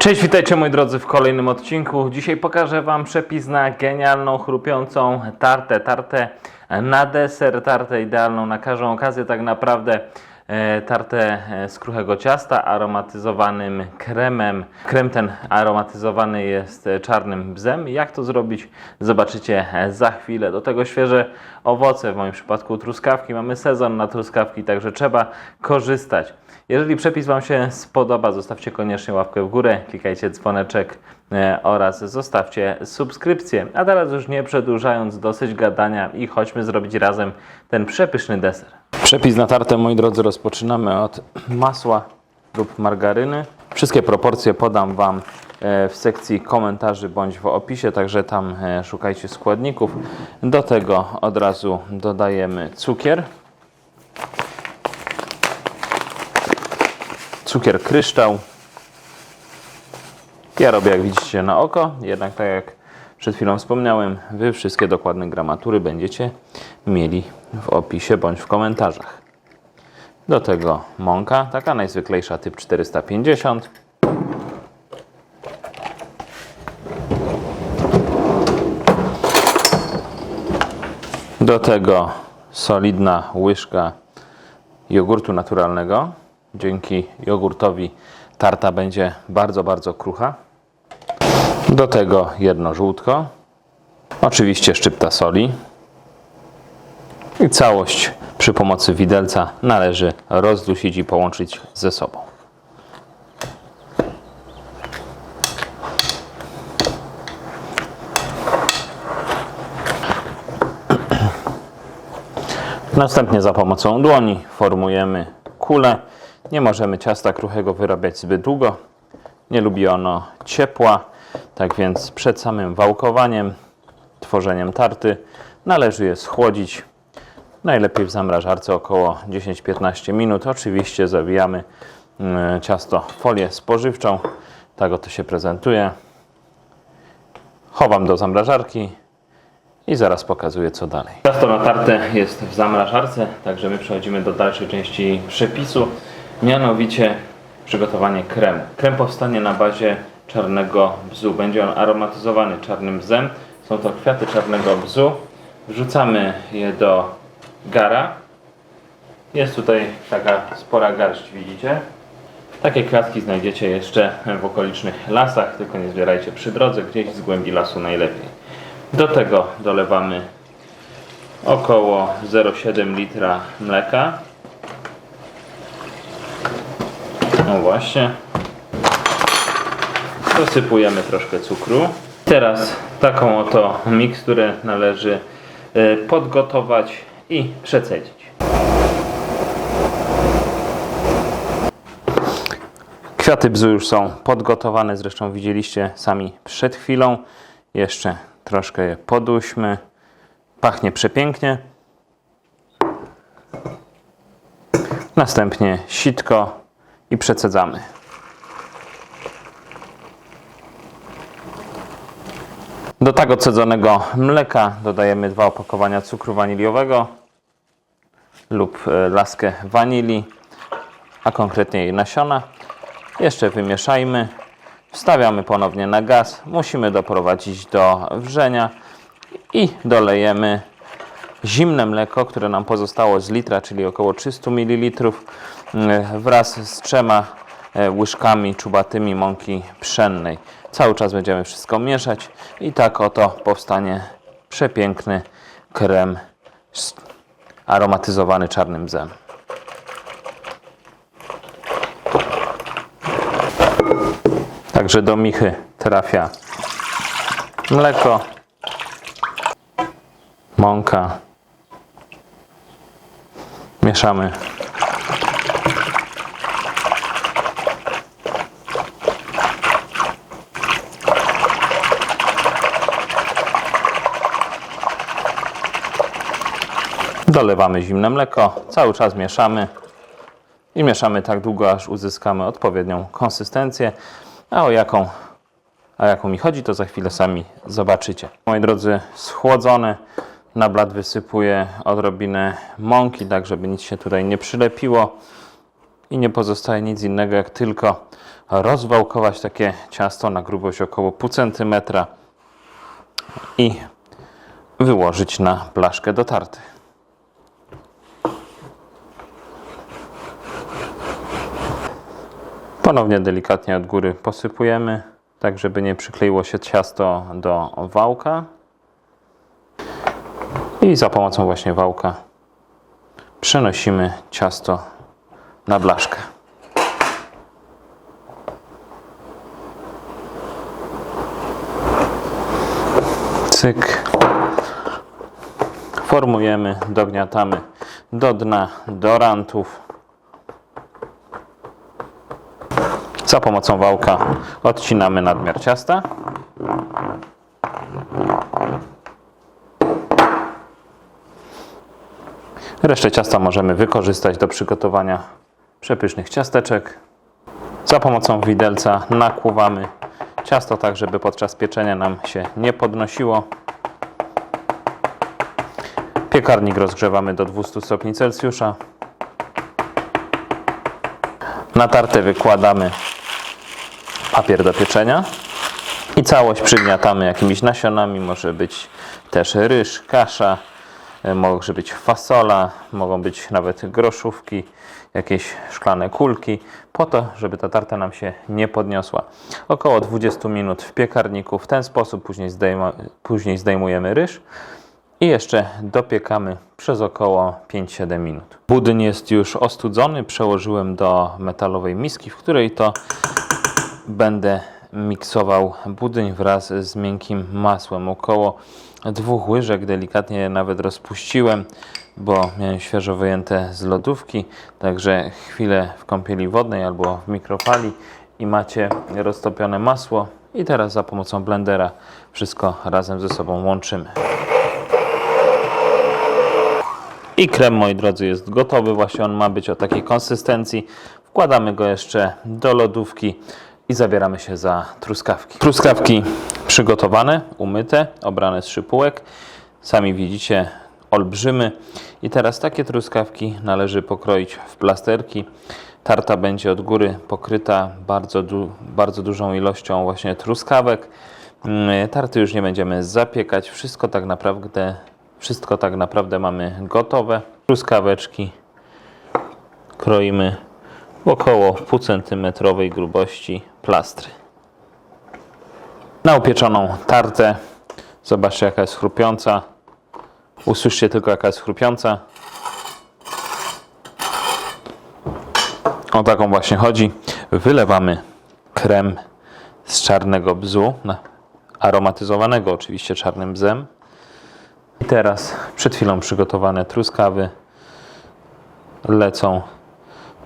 Cześć, witajcie moi drodzy w kolejnym odcinku. Dzisiaj pokażę Wam przepis na genialną, chrupiącą tartę. Tartę na deser, tartę idealną na każdą okazję. Tak naprawdę tartę e, z kruchego ciasta aromatyzowanym kremem. Krem ten aromatyzowany jest e, czarnym bzem. Jak to zrobić zobaczycie e, za chwilę. Do tego świeże owoce, w moim przypadku truskawki. Mamy sezon na truskawki, także trzeba korzystać. Jeżeli przepis Wam się spodoba, zostawcie koniecznie łapkę w górę, klikajcie dzwoneczek e, oraz zostawcie subskrypcję. A teraz już nie przedłużając dosyć gadania i chodźmy zrobić razem ten przepyszny deser. Przepis na tartę, moi drodzy, rozpoczynamy od masła lub margaryny. Wszystkie proporcje podam Wam e, w sekcji komentarzy bądź w opisie, także tam e, szukajcie składników. Do tego od razu dodajemy cukier. cukier kryształ. Ja robię jak widzicie na oko, jednak tak jak przed chwilą wspomniałem, Wy wszystkie dokładne gramatury będziecie mieli w opisie bądź w komentarzach. Do tego mąka, taka najzwyklejsza typ 450. Do tego solidna łyżka jogurtu naturalnego. Dzięki jogurtowi tarta będzie bardzo, bardzo krucha. Do tego jedno żółtko. Oczywiście szczypta soli. I całość przy pomocy widelca należy rozdusić i połączyć ze sobą. Następnie za pomocą dłoni formujemy kulę. Nie możemy ciasta kruchego wyrabiać zbyt długo. Nie lubi ono ciepła, tak więc przed samym wałkowaniem, tworzeniem tarty należy je schłodzić. Najlepiej w zamrażarce około 10-15 minut. Oczywiście zawijamy mm, ciasto folię spożywczą. Tak oto się prezentuje. Chowam do zamrażarki i zaraz pokazuję co dalej. Ciasto na tartę jest w zamrażarce, także my przechodzimy do dalszej części przepisu, mianowicie przygotowanie kremu. Krem powstanie na bazie czarnego bzu. Będzie on aromatyzowany czarnym bzem. Są to kwiaty czarnego bzu. Wrzucamy je do gara. Jest tutaj taka spora garść, widzicie? Takie kwiatki znajdziecie jeszcze w okolicznych lasach, tylko nie zbierajcie przy drodze, gdzieś z głębi lasu najlepiej. Do tego dolewamy około 0,7 litra mleka. No właśnie. Dosypujemy troszkę cukru. Teraz taką oto miksturę należy e, podgotować i przecedzić. Kwiaty bzu już są podgotowane, zresztą widzieliście sami przed chwilą. Jeszcze troszkę je poduśmy. Pachnie przepięknie. Następnie sitko i przecedzamy. Do tak odcedzonego mleka dodajemy dwa opakowania cukru waniliowego lub e, laskę wanilii, a konkretnie jej nasiona. Jeszcze wymieszajmy. Wstawiamy ponownie na gaz. Musimy doprowadzić do wrzenia i dolejemy zimne mleko, które nam pozostało z litra, czyli około 300 ml wraz z trzema e, łyżkami czubatymi mąki pszennej. Cały czas będziemy wszystko mieszać i tak oto powstanie przepiękny krem aromatyzowany czarnym bzem. Także do michy trafia mleko, mąka. Mieszamy. Dolewamy zimne mleko, cały czas mieszamy i mieszamy tak długo, aż uzyskamy odpowiednią konsystencję. A o jaką, a jaką mi chodzi, to za chwilę sami zobaczycie. Moi drodzy, schłodzone na blat wysypuję odrobinę mąki, tak żeby nic się tutaj nie przylepiło. i nie pozostaje nic innego jak tylko rozwałkować takie ciasto na grubość około pół centymetra i wyłożyć na blaszkę do tarty. Ponownie delikatnie od góry posypujemy, tak żeby nie przykleiło się ciasto do wałka. I za pomocą właśnie wałka przenosimy ciasto na blaszkę. Cyk. Formujemy, dogniatamy do dna, do rantów. Za pomocą wałka odcinamy nadmiar ciasta. Resztę ciasta możemy wykorzystać do przygotowania przepysznych ciasteczek. Za pomocą widelca nakłuwamy ciasto tak, żeby podczas pieczenia nam się nie podnosiło. Piekarnik rozgrzewamy do 200 stopni Celsjusza. Na tartę wykładamy papier do pieczenia i całość przygniatamy jakimiś nasionami. Może być też ryż, kasza, e, może być fasola, mogą być nawet groszówki, jakieś szklane kulki, po to, żeby ta tarta nam się nie podniosła. Około 20 minut w piekarniku. W ten sposób później, później zdejmujemy ryż i jeszcze dopiekamy przez około 5-7 minut. Budyń jest już ostudzony, przełożyłem do metalowej miski, w której to będę miksował budyń wraz z miękkim masłem. Około dwóch łyżek, delikatnie je nawet rozpuściłem, bo miałem świeżo wyjęte z lodówki, także chwilę w kąpieli wodnej albo w mikrofali i macie roztopione masło i teraz za pomocą blendera wszystko razem ze sobą łączymy. I krem, moi drodzy, jest gotowy. Właśnie on ma być o takiej konsystencji. Wkładamy go jeszcze do lodówki i zabieramy się za truskawki. Truskawki przygotowane, umyte, obrane z szypułek. Sami widzicie, olbrzymy. I teraz takie truskawki należy pokroić w plasterki. Tarta będzie od góry pokryta bardzo, du bardzo dużą ilością właśnie truskawek. Mm, Tarty już nie będziemy zapiekać. Wszystko tak naprawdę wszystko tak naprawdę mamy gotowe. Truskaweczki kroimy około pół centymetrowej grubości plastry. Na upieczoną tartę. Zobaczcie jaka jest chrupiąca. Usłyszcie tylko jaka jest chrupiąca. O taką właśnie chodzi. Wylewamy krem z czarnego bzu, aromatyzowanego oczywiście czarnym bzem. I teraz przed chwilą przygotowane truskawy lecą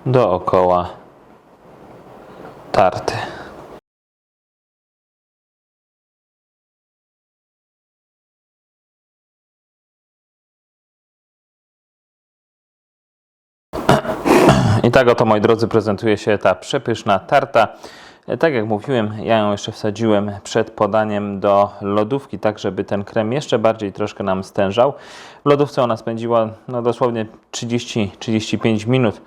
dookoła tarty. I tak oto, moi drodzy, prezentuje się ta przepyszna tarta. E, Tak jak mówiłem, ja ją jeszcze wsadziłem przed podaniem do lodówki, tak żeby ten krem jeszcze bardziej troszkę nam stężał. W lodówce ona spędziła no, dosłownie 30-35 minut.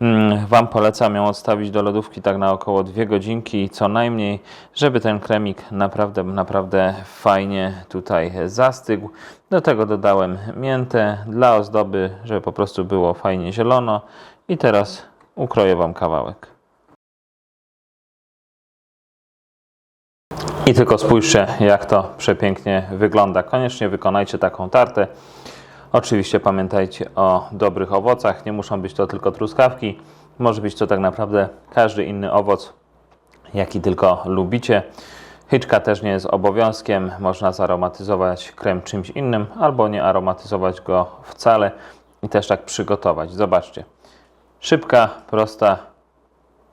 Mm, Wam polecam ją odstawić do lodówki tak na około 2 godzinki co najmniej, żeby ten kremik naprawdę, naprawdę fajnie tutaj zastygł. Do tego dodałem miętę dla ozdoby, żeby po prostu było fajnie zielono. I teraz ukroję Wam kawałek. I tylko spójrzcie, jak to przepięknie wygląda. Koniecznie wykonajcie taką tartę. Oczywiście pamiętajcie o dobrych owocach. Nie muszą być to tylko truskawki. Może być to tak naprawdę każdy inny owoc, jaki tylko lubicie. Hyczka też nie jest obowiązkiem. Można zaromatyzować krem czymś innym albo nie aromatyzować go wcale i też tak przygotować. Zobaczcie. Szybka, prosta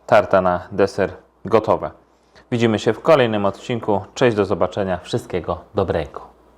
tarta na deser gotowe. Widzimy się w kolejnym odcinku. Cześć, do zobaczenia. Wszystkiego dobrego.